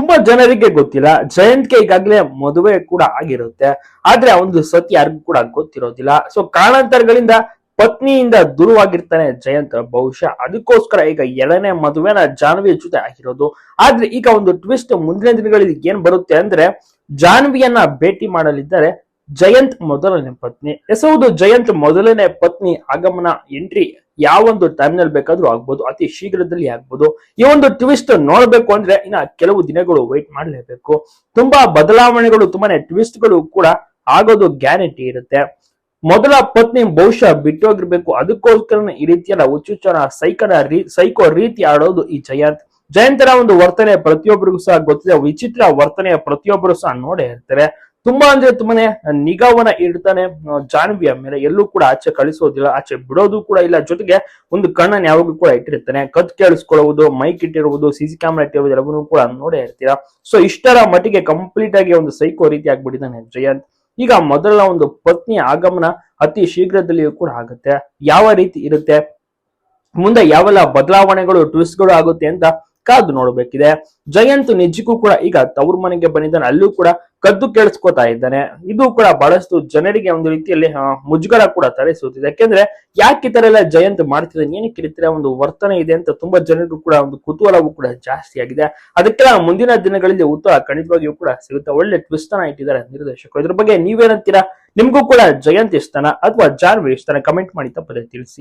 ತುಂಬಾ ಜನರಿಗೆ ಗೊತ್ತಿಲ್ಲ. ಜಯಂತ್ಗೆ ಈಗಾಗಲೇ ಮದುವೆ ಕೂಡ ಆಗಿರುತ್ತೆ. ಆದ್ರೆ ಒಂದು ಸತಿ ಯಾರಿಗೂ ಕೂಡ ಗೊತ್ತಿರೋದಿಲ್ಲ. ಸೊ ಕಾರಣಾಂತರಗಳಿಂದ ಪತ್ನಿಯಿಂದ ದೂರವಾಗಿರ್ತಾನೆ ಜಯಂತ್ ಬಹುಶಃ. ಅದಕ್ಕೋಸ್ಕರ ಈಗ ಎರಡನೇ ಮದುವೆನ ಜಾನ್ವಿ ಜೊತೆ ಆಗಿರೋದು. ಆದ್ರೆ ಈಗ ಒಂದು ಟ್ವಿಸ್ಟ್ ಮುಂದಿನ ದಿನಗಳಲ್ಲಿ ಏನ್ ಬರುತ್ತೆ ಅಂದ್ರೆ ಜಾನ್ವಿಯನ್ನ ಭೇಟಿ ಮಾಡಲಿದ್ದಾರೆ ಜಯಂತ್ ಮೊದಲನೇ ಪತ್ನಿ. ಎಸ್ ಹೌದು ಜಯಂತ್ ಮೊದಲನೇ ಪತ್ನಿ ಆಗಮನ ಎಂಟ್ರಿ ಯಾವೊಂದು ಟೈಮ್ನಲ್ಲಿ ಬೇಕಾದ್ರೂ ಆಗ್ಬೋದು, ಅತಿ ಶೀಘ್ರದಲ್ಲಿ ಆಗ್ಬೋದು. ಈ ಒಂದು ಟ್ವಿಸ್ಟ್ ನೋಡ್ಬೇಕು ಅಂದ್ರೆ ಇನ್ನ ಕೆಲವು ದಿನಗಳು ವೈಟ್ ಮಾಡಲೇಬೇಕು. ತುಂಬಾ ಬದಲಾವಣೆಗಳು, ತುಂಬಾನೇ ಟ್ವಿಸ್ಟ್ಗಳು ಕೂಡ ಆಗೋದು ಗ್ಯಾರಂಟಿ ಇರುತ್ತೆ. ಮೊದಲ ಪತ್ನಿ ಬಹುಶಃ ಬಿಟ್ಟೋಗಿರ್ಬೇಕು. ಅದಕ್ಕೋಸ್ಕರ ಈ ರೀತಿಯಲ್ಲ ಹುಚ್ಚುಚ್ಚನ, ಸೈಕನ ರೀ, ಸೈಕೋ ರೀತಿ ಆಡೋದು ಈ ಜಯಂತ್. ಜಯಂತರ ಒಂದು ವರ್ತನೆ ಪ್ರತಿಯೊಬ್ಬರಿಗೂ ಸಹ ಗೊತ್ತಿದೆ. ವಿಚಿತ್ರ ವರ್ತನೆಯ ಪ್ರತಿಯೊಬ್ಬರು ಸಹ ನೋಡೇ ಇರ್ತಾರೆ. ತುಂಬಾ ಅಂದ್ರೆ ತುಂಬಾನೇ ನಿಗಾವನ ಇಡ್ತಾನೆ ಜಾನ್ವಿಯ ಮೇಲೆ ಎಲ್ಲೂ ಕೂಡ ಆಚೆ ಕಳಿಸೋದಿಲ್ಲ, ಆಚೆ ಬಿಡೋದು ಕೂಡ ಇಲ್ಲ. ಜೊತೆಗೆ ಒಂದು ಕಣ್ಣನ್ನು ಯಾವಾಗೂ ಕೂಡ ಇಟ್ಟಿರ್ತಾನೆ. ಕತ್ ಕೇಳಿಸ್ಕೊಳ್ಳುವುದು ಮೈಕ್ ಇಟ್ಟಿರುವುದು ಸಿಸಿ ಕ್ಯಾಮೆರಾ ಇಟ್ಟಿರುವುದು ಎಲ್ಲವನ್ನೂ ಕೂಡ ನೋಡೇ ಇರ್ತೀರಾ? ಸೊ ಇಷ್ಟರ ಮಟ್ಟಿಗೆ ಕಂಪ್ಲೀಟ್ ಆಗಿ ಒಂದು ಸೈಕೋ ರೀತಿ ಆಗ್ಬಿಟ್ಟಿದ್ದಾನೆ ಜಯಂತ್. ಈಗ ಮೊದಲ ಒಂದು ಪತ್ನಿಯ ಆಗಮನ ಅತಿ ಶೀಘ್ರದಲ್ಲಿಯೂ ಕೂಡ ಆಗುತ್ತೆ. ಯಾವ ರೀತಿ ಇರುತ್ತೆ? ಮುಂದೆ ಯಾವೆಲ್ಲ ಬದಲಾವಣೆಗಳು ಟ್ವಿಸ್ಟ್ಗಳು ಆಗುತ್ತೆ ಅಂತ ಕಾದು ನೋಡಬೇಕಿದೆ. ಜಯಂತ್ ನಿಜಕ್ಕೂ ಕೂಡ ಈಗ ತವ್ರ ಮನೆಗೆ ಬಂದಿದ್ದಾನೆ. ಅಲ್ಲೂ ಕೂಡ ಕದ್ದು ಕೇಳಿಸ್ಕೊತಾ ಇದ್ದಾನೆ. ಇದು ಕೂಡ ಬಹಳಷ್ಟು ಜನರಿಗೆ ಒಂದು ರೀತಿಯಲ್ಲಿ ಮುಜುಗರ ಕೂಡ ತರಿಸುತ್ತಿದೆ. ಯಾಕೆಂದ್ರೆ ಯಾಕೆ ಈ ತರ ಎಲ್ಲ ಜಯಂತ್ ಮಾಡ್ತಿದ್ದಾನೆ ಏನಕ್ಕೆ ರೀತಿಯ ಒಂದು ವರ್ತನೆ ಇದೆ ಅಂತ ತುಂಬಾ ಜನರಿಗೂ ಕೂಡ ಒಂದು ಕುತೂಹಲವೂ ಕೂಡ ಜಾಸ್ತಿ ಆಗಿದೆ. ಅದಕ್ಕೆಲ್ಲ ಮುಂದಿನ ದಿನಗಳಲ್ಲಿ ಉತ್ತರ ಖಂಡಿತವಾಗಿಯೂ ಕೂಡ ಸಿಗುತ್ತೆ. ಒಳ್ಳೆ ಟ್ವಿಸ್ಟ್ ಅನ್ನ ಇಟ್ಟಿದ್ದಾರೆ ನಿರ್ದೇಶಕರು. ಇದ್ರ ಬಗ್ಗೆ ನೀವೇನಂತೀರಾ? ನಿಮ್ಗೂ ಕೂಡ ಜಯಂತ್ ಇಷ್ಟನ ಅಥವಾ ಜಾನ್ವಿ ಇಷ್ಟನ ಕಮೆಂಟ್ ಮಾಡಿ ತಪ್ಪದೆ ತಿಳಿಸಿ.